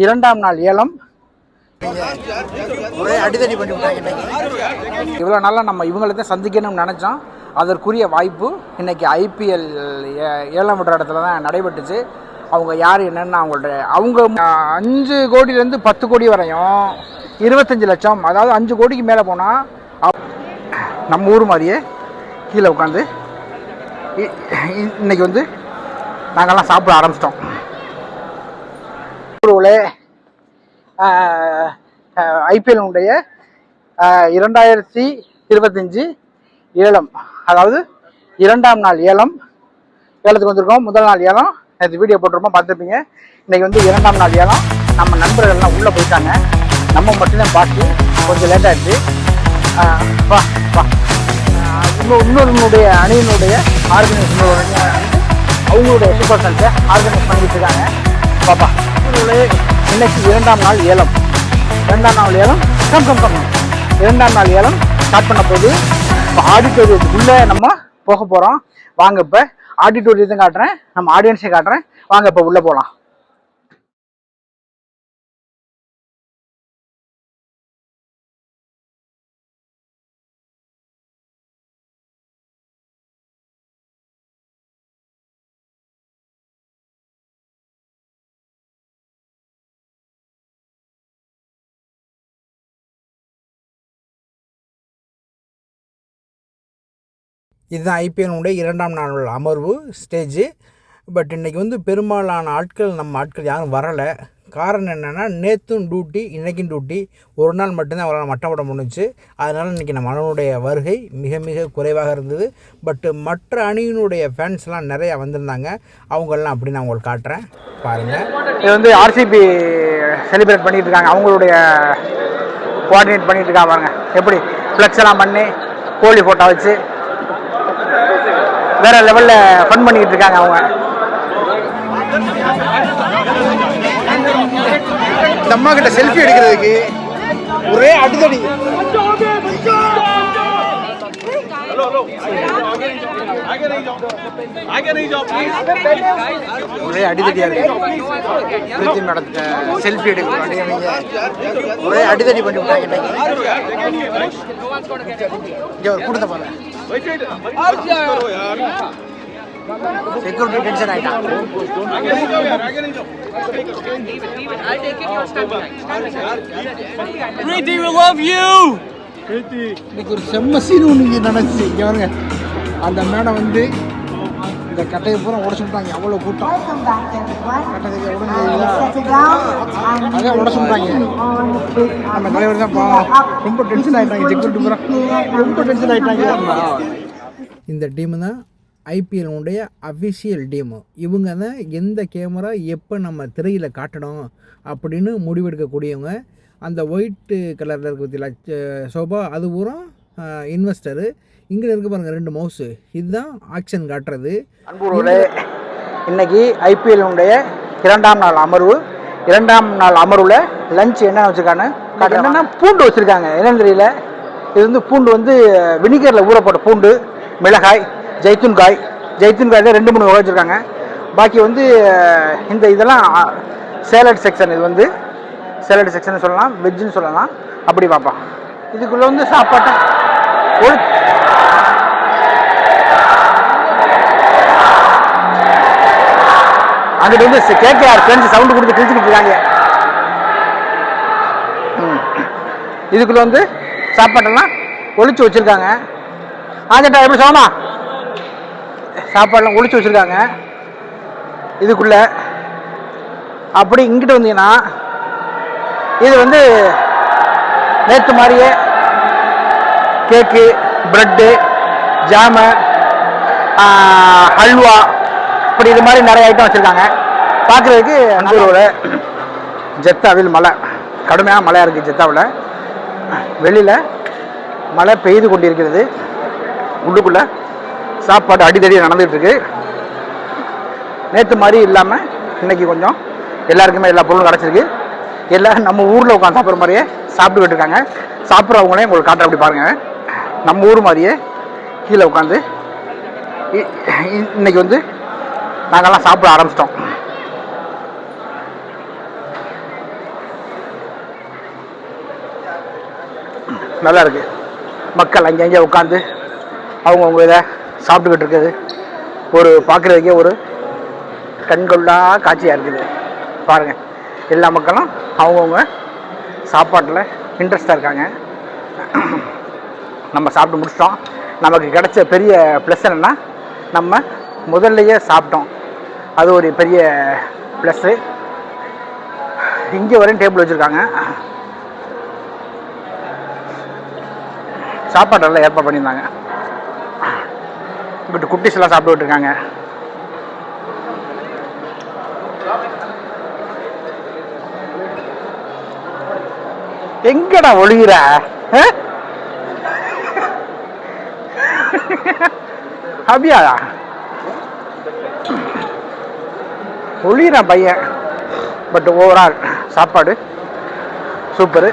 இரண்டாம் நாள் ஏலம். அடிதடி பண்ணி இவ்வளோ நாளாக நம்ம இவங்களை தான் சந்திக்கணும்னு நினச்சோம். அதற்குரிய வாய்ப்பு இன்னைக்கு ஐபிஎல் ஏலம் விடுற இடத்துல தான் நடைபெற்றுச்சு. அவங்க யார் என்னன்னு அவங்கள்ட்ட அவங்க அஞ்சு கோடியிலேருந்து பத்து கோடி வரையும் இருபத்தஞ்சு லட்சம் அதாவது அஞ்சு கோடிக்கு மேலே போனால் நம்ம ஊர் மாதிரியே கீழே உட்காந்து இ- இ- இன்னைக்கு வந்து நாங்கள்லாம் சாப்பிட ஆரம்பிச்சிட்டோம். ஊருகளே ஐபிஎல்னுடைய இரண்டாயிரத்தி இருபத்தஞ்சி ஏலம். அதாவது இரண்டாம் நாள் ஏலம். ஏலத்துக்கு வந்திருக்கோம். முதல் நாள் ஏலம். நேற்று வீடியோ போட்டிருப்போம் பார்த்துருப்பீங்க. இன்றைக்கி வந்து இரண்டாம் நாள் ஏலம். நம்ம நண்பர்கள்லாம் உள்ளே போயிட்டாங்க. நம்ம மட்டும்தான் பார்த்து கொஞ்சம் லேட் ஆயிடுச்சு. வா வா. இன்னும் இன்னொருனுடைய அணியினுடைய ஆர்கனைசேஷன் அவங்களுடைய சூப்பர் சன்ஸை ஆர்கனைஸ் பண்ணிட்டு இருக்காங்க. பாப்பா. இவர்களே இன்னைக்கு இரண்டாம் நாள் ஏலம். இரண்டாம் நாள் ஏலம் கம் கம் கம். இரண்டாம் நாள் ஏலம் ஸ்டார்ட் பண்ண போது இப்போ ஆடிட்டோரியத்துக்குள்ளே நம்ம போக போகிறோம் வாங்க இப்போ ஆடிட்டோரியத்தையும் காட்டுறேன். நம்ம ஆடியன்ஸையும் காட்டுறேன். வாங்க இப்போ உள்ளே போகலாம் இதுதான் ஐபிஎல்னுடைய இரண்டாம் நாள் அமர்வு ஸ்டேஜு பட் இன்றைக்கி வந்து பெரும்பாலான ஆட்கள் நம்ம ஆட்கள் யாரும் வரலை. காரணம் என்னென்னா நேற்றும் டியூட்டி இன்றைக்கும் டியூட்டி ஒரு நாள் மட்டும்தான் அவரால் மட்டப்பட முடிஞ்சுச்சு. அதனால் இன்றைக்கி நம்ம அண்ணனுடைய வருகை மிக மிக குறைவாக இருந்தது. பட்டு மற்ற அணியினுடைய ஃபேன்ஸ்லாம் நிறையா வந்திருந்தாங்க. அவங்களெலாம் அப்படி நான் உங்களுக்கு காட்டுறேன். பாருங்கள் இது வந்து ஆர்சிபி செலிப்ரேட் பண்ணிட்டு இருக்காங்க அவங்களுடைய கோஆர்டினேட் பண்ணிகிட்டு இருக்காங்க பாருங்கள் எப்படி? ஃப்ளெக்ஸ் எல்லாம் பண்ணி கோழி ஃபோட்டோ வச்சு வேற லெவல்ல ஃபன் பண்ணிக்கிட்டு இருக்காங்க அவங்க. இந்த அம்மா கிட்ட செல்ஃபி எடுக்கிறதுக்கு ஒரே அடிதடி. ஒரே அடிதடியா இருக்கு. மேடத்தை செல்ஃபி எடுக்க ஒரே அடிதடி பண்ணி விட்டாங்க இங்க ஒரு கூட்டத்தை பாருங்க. செக்யூரிட்டி டென்ஷன் ஆயிட்டான் இன்னைக்கு ஒரு செம்ம சீன் ஒன்று இங்கே நடந்துச்சு இங்கே பாருங்க அந்த மேடம் வந்து இந்த கட்டையை பூரா உடச்சு விட்டாங்க. அவ்வளோ கூட்டம். கட்டத்துக்கு உடனே settle down and அதான் உட சொல்றாங்க. on with நம்ம தலைவர் தான் ரொம்ப டென்ஷன் ஆயிட்டாங்க. செக்யூரிட்டி பூரா ரொம்ப டென்ஷன் ஆயிட்டாங்க. இந்த டீமு தான் ஐபிஎல்னுடைய அஃபிஷியல் டீமு. இவங்க தான் எந்த கேமரா எப்போ நம்ம திரையில் காட்டணும் அப்படின்னு முடிவெடுக்கக்கூடியவங்க. அந்த ஒயிட்டு கலரில் இருக்க பற்றி சோபா அது பூரா இன்வெஸ்டரு இங்கே இருக்க பாருங்கள் ரெண்டு மவுஸு இதுதான் ஆக்ஷன் காட்டுறது. அன்புகளே இன்னைக்கு ஐபிஎல்னுடைய இரண்டாம் நாள் அமர்வு. இரண்டாம் நாள் அமர்வில் லஞ்ச் என்ன வச்சுருக்காங்க? என்னென்னா பூண்டு வச்சுருக்காங்க. என்னன்னு தெரியல. இது வந்து பூண்டு வந்து வினிகரில் ஊறப்பட்ட பூண்டு மிளகாய் ஜெய்தூன் காய் ஜெய்தூன் காய் தான் ரெண்டு மூணு வகை வச்சுருக்காங்க. பாக்கி வந்து இந்த இதெல்லாம் சேலட் செக்ஷன் இது வந்து. சேலட் செக்ஷன் சொல்லலாம் வெஜ்ஜுன்னு சொல்லலாம். அப்படி பார்ப்போம். இதுக்குள்ளே வந்து சாப்பாட்டை அங்கிட்டு வந்து கேகேஆர் ஃப்ரெண்ட்ஸ் சவுண்டு கொடுத்து கிழிச்சுட்டு இருக்காங்க. ம். இதுக்குள்ள வந்து சாப்பாட்டெல்லாம் ஒழிச்சு வச்சிருக்காங்க. ஆஜட்டா எப்படி சோமா சாப்பாடெல்லாம் ஒழிச்சு வச்சிருக்காங்க. இதுக்குள்ள அப்படி இங்கிட்டு வந்தீங்கன்னா இது வந்து நேற்று மாதிரியே கேக்கு ப்ரெட்டு ஜாமு ஹல்வா இப்படி இது மாதிரி நிறைய ஐட்டம் வச்சுருக்காங்க. பார்க்குறதுக்கு அன்பூரோட ஜெத்தாவில் மழை. கடுமையான மழையாக இருக்குது ஜெத்தாவில். வெளியில் மழை பெய்து கொண்டிருக்கிறது. உள்ளுக்குள்ளே சாப்பாடு அடிதடி நடந்துகிட்ருக்கு நேற்று மாதிரி இல்லாமல் இன்னைக்கு கொஞ்சம் எல்லாருக்குமே எல்லா பொருளும் கிடச்சிருக்கு. எல்லோரும் நம்ம ஊரில் உட்காந்து சாப்பிட்ற மாதிரியே சாப்பிட்டுக்கிட்டு இருக்காங்க. சாப்பிட்றவங்களே உங்களுக்கு காட்டுற அப்படி பாருங்கள் நம்ம ஊர் மாதிரியே கீழே உட்காந்து இன்னைக்கு வந்து நாங்கள்லாம் சாப்பிட ஆரம்பிச்சிட்டோம். நல்லா இருக்கு. மக்கள் அங்கே அங்கே உட்காந்து அவங்கவுங்க இதை சாப்பிட்டுக்கிட்டு இருக்குது. ஒரு பார்க்குறதுக்கே ஒரு கண்கொள்ளா காட்சியாக இருக்குது. பாருங்கள் எல்லா மக்களும் அவங்கவுங்க சாப்பாட்டில் இன்ட்ரெஸ்டாக இருக்காங்க. நம்ம சாப்பிட்டு முடிச்சிட்டோம். நமக்கு கிடைச்ச பெரிய ப்ளஸ் என்னென்னா நம்ம முதல்லையே சாப்பிட்டோம். அது ஒரு பெரிய ப்ளஸ்ஸு இங்கே வரையும் டேபிள் வச்சுருக்காங்க. சாப்பாடெல்லாம் ஏற்பாடு பண்ணியிருந்தாங்க. இங்கிட்டு குட்டிஸ் எல்லாம் சாப்பிட்டு இருக்காங்க எங்கடா ஒழுகிற? ஆ? அப்படியா ஒளிகிறான் பையன் பட் ஓவரால் சாப்பாடு சூப்பரு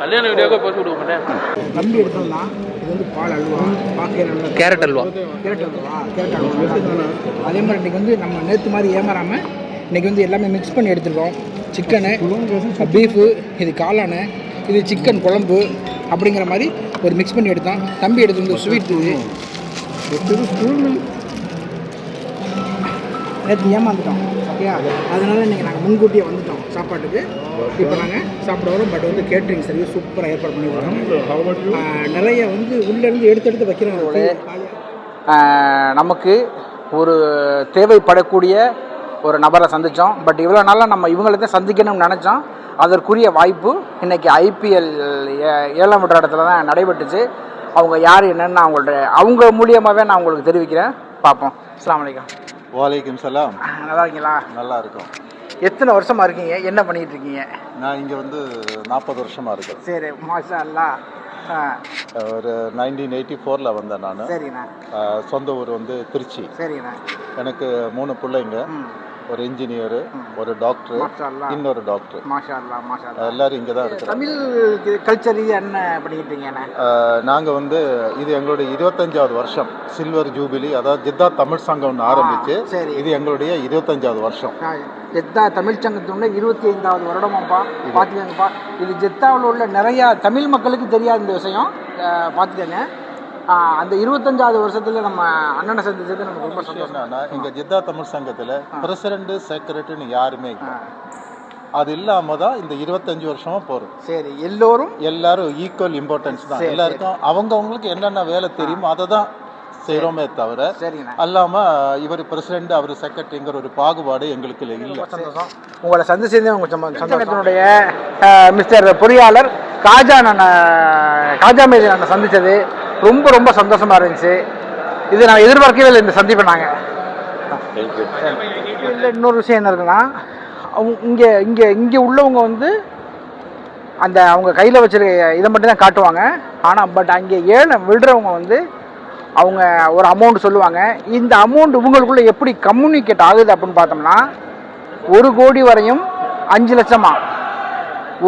கல்யாண வீடியோக்கு போட்டு விடுவோம் நம்பி எடுத்தோம்னா இது வந்து பால் அல்வா பார்க்க நல்லா carrot halwa. Carrot halwa carrot halwa. அதே மாதிரி இன்றைக்கி வந்து நம்ம நேற்று மாதிரி ஏமாறாமல் இன்றைக்கி வந்து எல்லாமே மிக்ஸ் பண்ணி எடுத்துருக்கோம். சிக்கனு பீஃபு இது காளானு இது சிக்கன் குழம்பு அப்படிங்கிற மாதிரி ஒரு மிக்ஸ் பண்ணி எடுத்தோம். தம்பி எடுத்து வந்து ஸ்வீட் இது. நேற்று ஏமாந்துட்டோம். ஓகேயா? அதனால இன்றைக்கி நாங்கள் முன்கூட்டியே வந்துட்டோம் சாப்பாட்டுக்கு. இப்போ நாங்கள் சாப்பிட வரோம். பட் வந்து கேட்ரிங் சர்வீஸ் சூப்பராக ஏற்பாடு பண்ணியிருக்காங்க ஆஹ் நிறைய வந்து உள்ளேருந்து எடுத்து எடுத்து வைக்கிறாங்க. நமக்கு ஒரு தேவைப்படக்கூடிய ஒரு நபரை சந்தித்தோம் பட் இவ்வளோ நாளாக நம்ம இவங்களை தான் சந்திக்கணும்னு நினச்சோம். அதற்குரிய வாய்ப்பு இன்னைக்கு ஐபிஎல் ஏழாம் விடுற இடத்துல தான் நடைபெற்றுச்சு. அவங்க யார் என்னன்னு அவங்கள்ட்ட அவங்க மூலியமாகவே நான் உங்களுக்கு தெரிவிக்கிறேன். பார்ப்போம். அஸ்ஸலாமு அலைக்கும். வாலைக்கும் சலாம். நல்லா இருக்கீங்களா நல்லா இருக்கும் எத்தனை வருஷமா இருக்கீங்க? என்ன பண்ணிட்டு இருக்கீங்க நான் இங்கே வந்து நாற்பது வருஷமாக இருக்கேன். சரி மாஷா அல்லா ஒரு நைன்டீன் எயிட்டி ஃபோரில் வந்தேன் நான். சரிண்ணா. சொந்த ஊர் வந்து திருச்சி. சரிண்ணா. எனக்கு மூணு பிள்ளைங்க. ஒரு இன்ஜினியரு ஒரு டாக்டர் இன்னொரு டாக்டர் எல்லாரும் இங்கே தான் இருக்கிறோம் தமிழ் கல்ச்சர் என்ன பண்ணிக்கிட்டு இருக்கீங்கண்ணே நாங்கள் வந்து இது எங்களுடைய இருபத்தஞ்சாவது வருஷம். சில்வர் ஜூபிலி அதாவது ஜித்தா தமிழ் சங்கம்னு ஆரம்பிச்சு சரி. இது எங்களுடைய இருபத்தஞ்சாவது வருஷம். ஜெத்தா தமிழ் சங்கத்தினுடைய இருபத்தி ஐந்தாவது வருடமாப்பா. பார்த்துக்கங்கப்பா இது ஜெத்தாவில் உள்ள நிறையா தமிழ் மக்களுக்கு தெரியாத இந்த விஷயம். பார்த்துக்கங்க அந்த இருபத்தஞ்சாவது வருஷத்துல நம்ம அண்ணனை சந்திச்சது நமக்கு ரொம்ப சந்தோஷம். இங்க ஜித்தா தமிழ் சங்கத்துல பிரசிடண்ட் செக்ரட்டரின்னு யாருமே அது இல்லாம தான் இந்த இருபத்தஞ்சு வருஷமா போறோம். சரி எல்லோரும் எல்லாரும் ஈக்குவல் இம்பார்ட்டன்ஸ் தான். எல்லாருக்கும் அவங்கவங்களுக்கு என்னென்ன வேலை தெரியுமோ அதை தான் செய்கிறோமே தவிர அல்லாம இவர் பிரசிடண்ட் அவர் செக்ரட்டரிங்கிற ஒரு பாகுபாடு எங்களுக்கு இல்லை சந்தோஷம். உங்களை சந்திச்சதே உங்க சந்தோஷத்தினுடைய மிஸ்டர் பொறியாளர் காஜா நான் காஜா மேதி நான் சந்திச்சது. ரொம்ப ரொம்ப சந்தோஷமா இருந்துச்சு. இது நான் எதிர்பார்க்கவே இல்லை இந்த சந்திப்பை நாங்கள் இல்லை இன்னொரு விஷயம் என்ன இருக்குன்னா அவங்க இங்கே இங்கே இங்கே உள்ளவங்க வந்து அந்த அவங்க கையில் வச்சிருக்க இதை மட்டும் தான் காட்டுவாங்க. ஆனால் பட் அங்கே ஏழை விடுறவங்க வந்து அவங்க ஒரு அமௌண்ட் சொல்லுவாங்க. இந்த அமௌண்ட் இவங்களுக்குள்ள எப்படி கம்யூனிகேட் ஆகுது அப்படின்னு பார்த்தோம்னா ஒரு கோடி வரையும் அஞ்சு லட்சமா?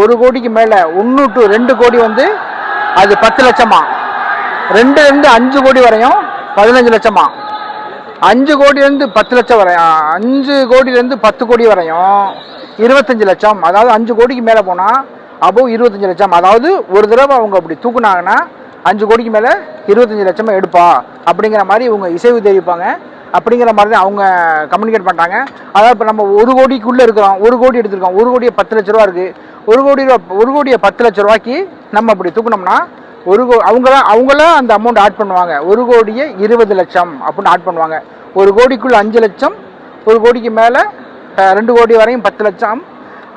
ஒரு கோடிக்கு மேலே ஒன்று டு ரெண்டு கோடி வந்து அது பத்து ரெண்டு ரெண்டுலேருந்து அஞ்சு கோடி வரையும் பதினஞ்சு லட்சமா? அஞ்சு கோடியிலேருந்து பத்து லட்சம் வரையும் அஞ்சு கோடியிலேருந்து பத்து கோடி வரையும் இருபத்தஞ்சு லட்சம். அதாவது அஞ்சு கோடிக்கு மேலே போனால் அப்போ இருபத்தஞ்சு லட்சம். அதாவது ஒரு தடவை அவங்க அப்படி தூக்குனாங்கன்னா அஞ்சு கோடிக்கு மேலே இருபத்தஞ்சு லட்சமாக எடுப்பா. அப்படிங்கிற மாதிரி இவங்க இசைவு தெரிவிப்பாங்க. அப்படிங்கிற மாதிரி தான் அவங்க கம்யூனிகேட் பண்ணுறாங்க அதாவது இப்போ நம்ம ஒரு கோடிக்குள்ளே இருக்கிறோம். ஒரு கோடி எடுத்திருக்கோம். ஒரு கோடியை பத்து லட்ச ரூபா இருக்குது ஒரு கோடி ரூபா ஒரு கோடியை பத்து லட்ச ரூபாய்க்கு நம்ம அப்படி தூக்குனோம்னா ஒரு கோ அவங்களாம் அவங்களாம் அந்த அமௌண்ட் ஆட் பண்ணுவாங்க. ஒரு கோடியே இருபது லட்சம் அப்படின்னு ஆட் பண்ணுவாங்க. ஒரு கோடிக்குள்ள அஞ்சு லட்சம் ஒரு கோடிக்கு மேலே ரெண்டு கோடி வரையும் பத்து லட்சம்.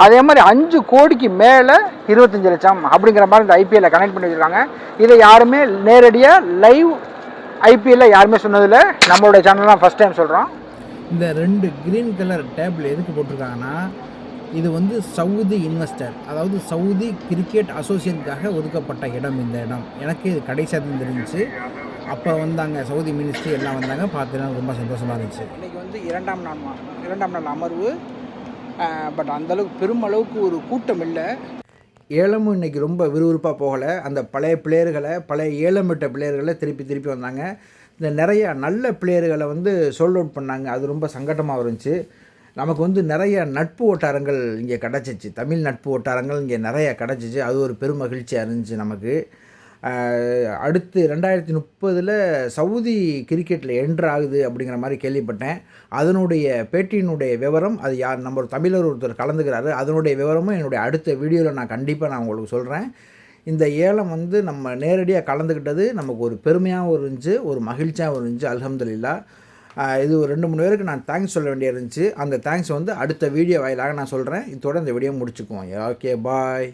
அதே மாதிரி அஞ்சு கோடிக்கு மேலே இருபத்தஞ்சு லட்சம் அப்படிங்கிற மாதிரி இந்த ஐபிஎல்ல கனெக்ட் பண்ணி வச்சிருக்காங்க. இதை யாருமே நேரடியாக லைவ் ஐபிஎல்ல யாருமே சொன்னதில்லை. நம்மளோட சேனல்லாம் ஃபஸ்ட் டைம் சொல்கிறோம் இந்த ரெண்டு கிரீன் கலர் டேபிள் எதுக்கு போட்டிருக்காங்கன்னா இது வந்து சவுதி இன்வெஸ்டர் அதாவது சவுதி கிரிக்கெட் அசோசியேஷனுக்காக ஒதுக்கப்பட்ட இடம் இந்த இடம். எனக்கு இது கடைசியாக தெரிஞ்சுச்சு அப்போ வந்தாங்க சவுதி மினிஸ்ட்ரி எல்லாம் வந்தாங்க பார்த்தீங்கன்னா ரொம்ப சந்தோஷமாக இருந்துச்சு. இன்னைக்கு வந்து இரண்டாம் நாள் இரண்டாம் நாள் அமர்வு. பட் அந்தளவுக்கு பெருமளவுக்கு ஒரு கூட்டம் இல்லை. ஏலமும் இன்னைக்கு ரொம்ப விறுவிறுப்பாக போகலை. அந்த பழைய பிளேயர்களை பழைய ஏலம் விட்ட பிளேயர்களை திருப்பி திருப்பி வந்தாங்க. இந்த நிறைய நல்ல பிளேயர்களை வந்து சோல்ட் அவுட் பண்ணாங்க. அது ரொம்ப சங்கடமாக இருந்துச்சு. நமக்கு வந்து நிறைய நட்பு வட்டாரங்கள் இங்கே கிடச்சிச்சு. தமிழ் நட்பு வட்டாரங்கள் இங்கே நிறைய கிடச்சிச்சு. அது ஒரு பெரும் மகிழ்ச்சியாக இருந்துச்சு நமக்கு. அடுத்து ரெண்டாயிரத்தி முப்பதில் சவுதி கிரிக்கெட்டில் என்ட்ரு ஆகுது அப்படிங்கிற மாதிரி கேள்விப்பட்டேன். அதனுடைய பேட்டியினுடைய விவரம் அது யார் நம்ம ஒரு தமிழர் ஒருத்தர் கலந்துக்கிறாரு. அதனுடைய விவரமும் என்னுடைய அடுத்த வீடியோவில் நான் கண்டிப்பாக நான் உங்களுக்கு சொல்கிறேன் இந்த ஏலம் வந்து நம்ம நேரடியாக கலந்துக்கிட்டது நமக்கு ஒரு பெருமையாகவும் இருந்துச்சு ஒரு மகிழ்ச்சியாகவும் இருந்துச்சு அல்ஹம்துலில்லா. இது ஒரு ரெண்டு மூணு பேருக்கு நான் தேங்க்ஸ் சொல்ல வேண்டியிருந்துச்சு. அந்த தேங்க்ஸ் வந்து அடுத்த வீடியோ வாயிலாக நான் சொல்கிறேன் இதோட இந்த வீடியோ முடிச்சுக்குவோம். Okay bye